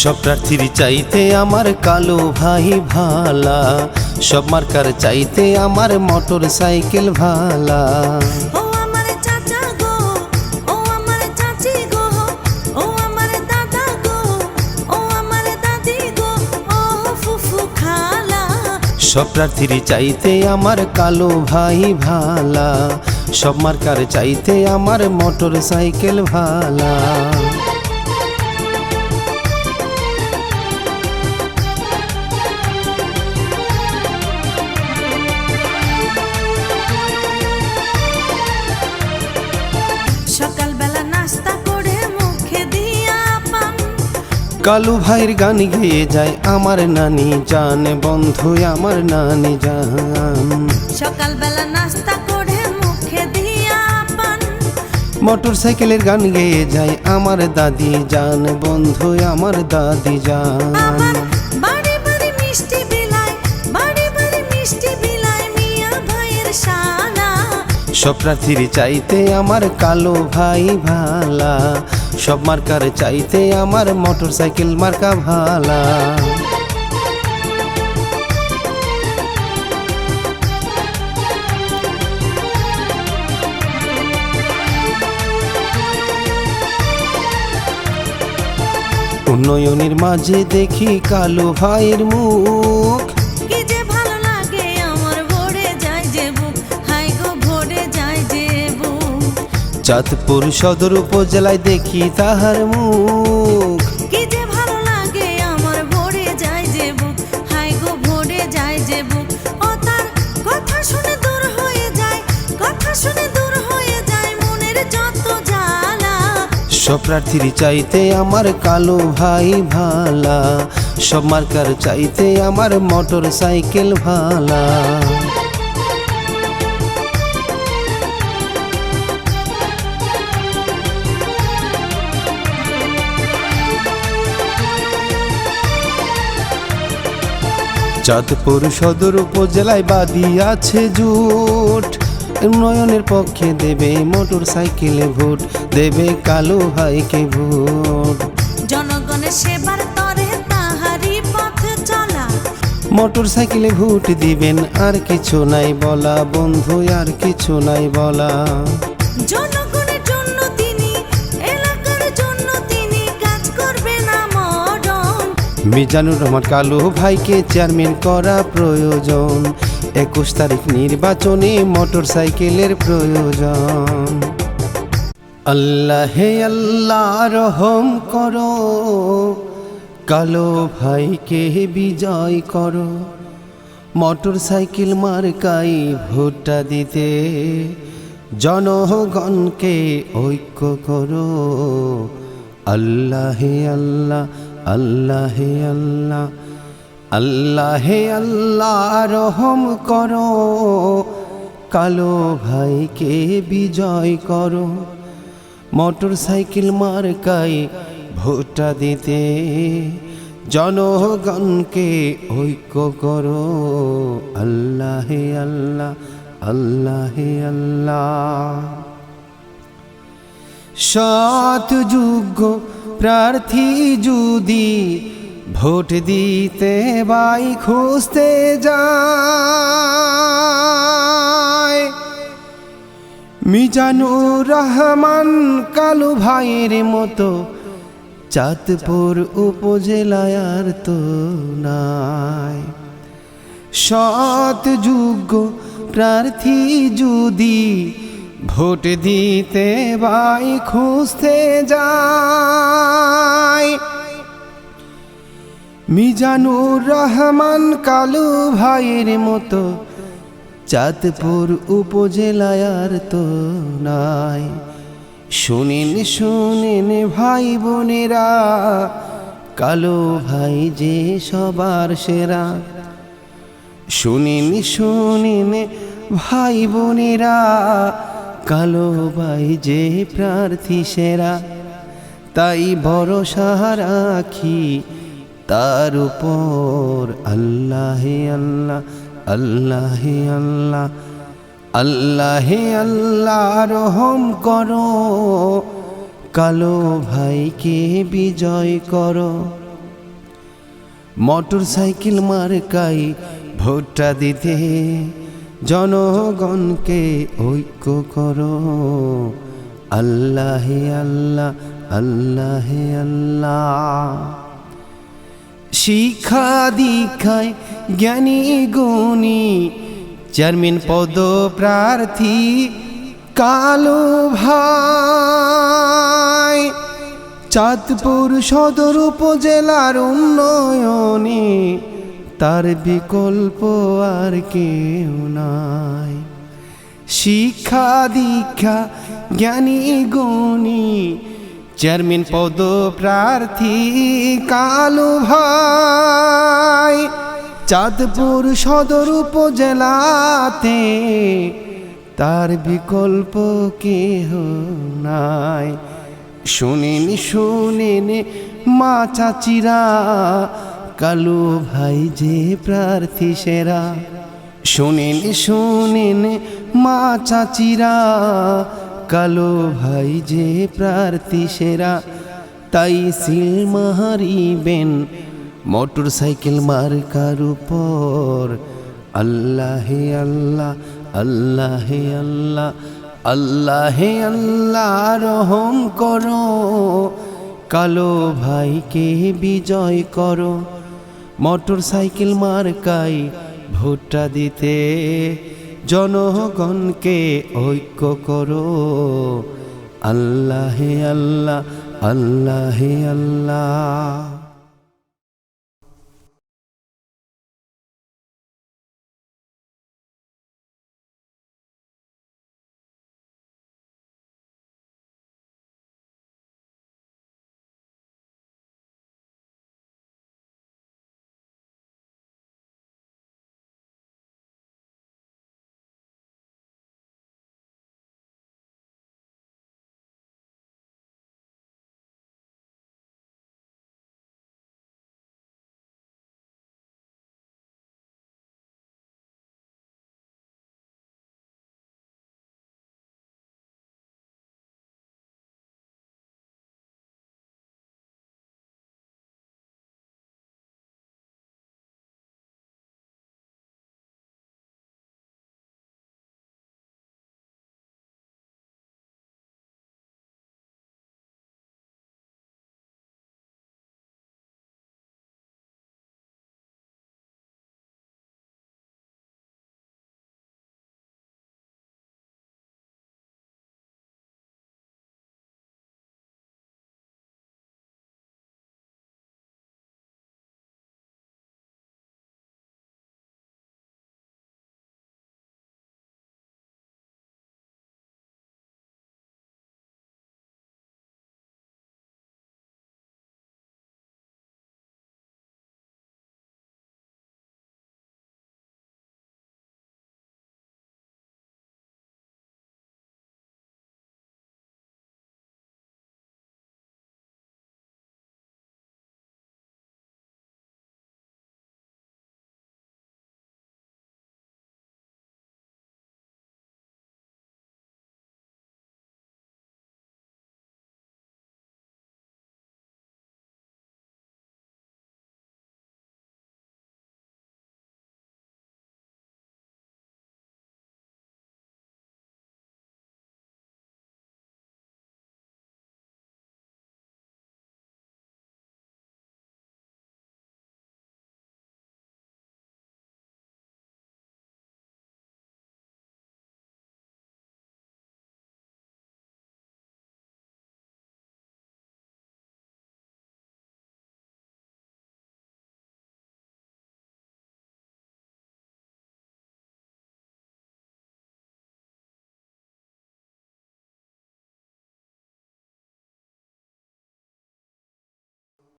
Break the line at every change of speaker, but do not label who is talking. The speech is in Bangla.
সব প্রার্থীর চাইতে আমার কালো ভাই ভালা। সব মার্কার চাইতে আমার মোটর সাইকেল ভালা। সব প্রার্থীর চাইতে আমার কালো ভাই ভালা। সব মার্কার চাইতে আমার মোটর সাইকেল ভালা। কালু ভাইয়ের গান গেয়ে যায় আমার নানি জান বন্ধু আমার নানি জান।
সকালবেলা নাস্তা করে মুখে দিয়া পান।
মোটর সাইকেলের গান গেয়ে যায় আমার দাদি জান বন্ধু আমার দাদি জান।
আবার বাড়ি বাড়ি মিষ্টি বিলায় বাড়ি বাড়ি মিষ্টি বিলায় মিয়া ভাইয়ের শালা।
সব প্রার্থীর চাইতে আমার কালো ভাই ভালা। সব মার্কার চাইতে আমার মোটর সাইকেল মার্কা ভালা। উন্নয়নের মাঝে দেখি কালো ভাইয়ের মুখ। চাঁদপুর সদর উপজেলায় দেখি তাহার মুখ।
কি যে ভালো লাগে আমার ভরে যায় যে বুক। হাই গো ভরে যায় যে বুক। ও তার কথা শুনে দূর হয়ে যায় কথা শুনে দূর হয়ে যায় মনের যত জ্বালা।
সব প্রার্থীর চাইতে আমার কালো ভাই ভালা সব মার্কার চাইতে আমার মোটর সাইকেল ভালা। চাঁদপুর সদর উপজেলায় বাদি আছে জুট। উন্নয়নের পক্ষে দেবে মোটর সাইকেলে ভোট দেবে কালো হাইকে ভোট।
জনগণের সেবার তরে তাহারি পথে চলা।
মোটর সাইকেলে ভোট দিবেন আর কিছু নাই বলা বন্ধু আর কিছু নাই বলা। মিজানুর রহমান কালু ভাইকে চেয়ারম্যান করা প্রয়োজন। একুশ তারিখ নির্বাচনে মোটর সাইকেলের প্রয়োজন। আল্লাহে আল্লাহ রহম করো, কালো ভাইকে বিজয় করো। মোটর সাইকেল মার্কাই ভোটটা দিতে জনগণকে ঐক্য করো। আল্লাহে আল্লাহ আল্লাহে আল্লাহ আল্লাহে আল্লাহ, রহম করো। কালো ভাইকে বিজয় করো। মোটর সাইকেল মার্কাই ভোটটা দিতে জনগণকে ঐক্য করো। আল্লাহে আল্লাহ আল্লাহে আল্লাহ। সৎ যোগ্য প্রার্থী যদি ভোট দিতে বাই খুঁজতে যায়। মিজানুর রহমান কালু ভাইয়ের মতো চাঁদপুর উপজেলায় আর তো নাই। সৎ যোগ্য প্রার্থী যদি ভোট দিতে বাই খুঁজতে যায় মিজানুর রহমান কালু ভাইয়ের মতো চাঁদপুর উপজেলায় আর তো নাই। শুনিন শুনিন ভাই বোনেরা, কালো ভাই যে সবার সেরা। শুনিন শুনিন ভাই বোনেরা কালো ভাই যে প্রার্থী সেরা, তাই ভরসা রাখি তার উপর। আল্লাহে আল্লাহ আল্লাহে আল্লাহ আল্লাহে আল্লাহ রহম করো। কালো ভাইকে বিজয় করো। মোটর সাইকেল মার্কাই ভোটটা দিতে। জনগণকে ঐক্য করো। আল্লাহে আল্লাহ আল্লাহে আল্লাহ। শিক্ষা দীক্ষায় জ্ঞানী গুণী, চেয়ারম্যান পদ প্রার্থী কালো ভাই। চাঁদপুর সদর উপজেলার উন্নয়নে তার বিকল্প আর কেউ নাই। শিক্ষা, দীক্ষা, জ্ঞানী, গুণী, চেয়ারম্যান পদ প্রার্থী কালু ভাই, চাঁদপুর সদর উপজেলাতে তার বিকল্প কেহ নাই। শুনিন শুনিন মা চাচিরা কালু ভাই যে প্রার্থী সেরা। শুনিন শুনিন মা চাচিরা, কালো ভাই যে প্রার্থী সেরা। তাই সিল মাহারিবেন মোটর সাইকেল মার্কার উপর। আল্লাহে আল্লাহ আল্লাহে আল্লাহ আল্লাহে আল্লাহ, রহম করো। কালো ভাইকে বিজয় করো। মোটর সাইকেল মার্কাই ভোটটা দিতে জনগণকে ঐক্য করো। আল্লাহে আল্লাহ আল্লাহে আল্লাহ।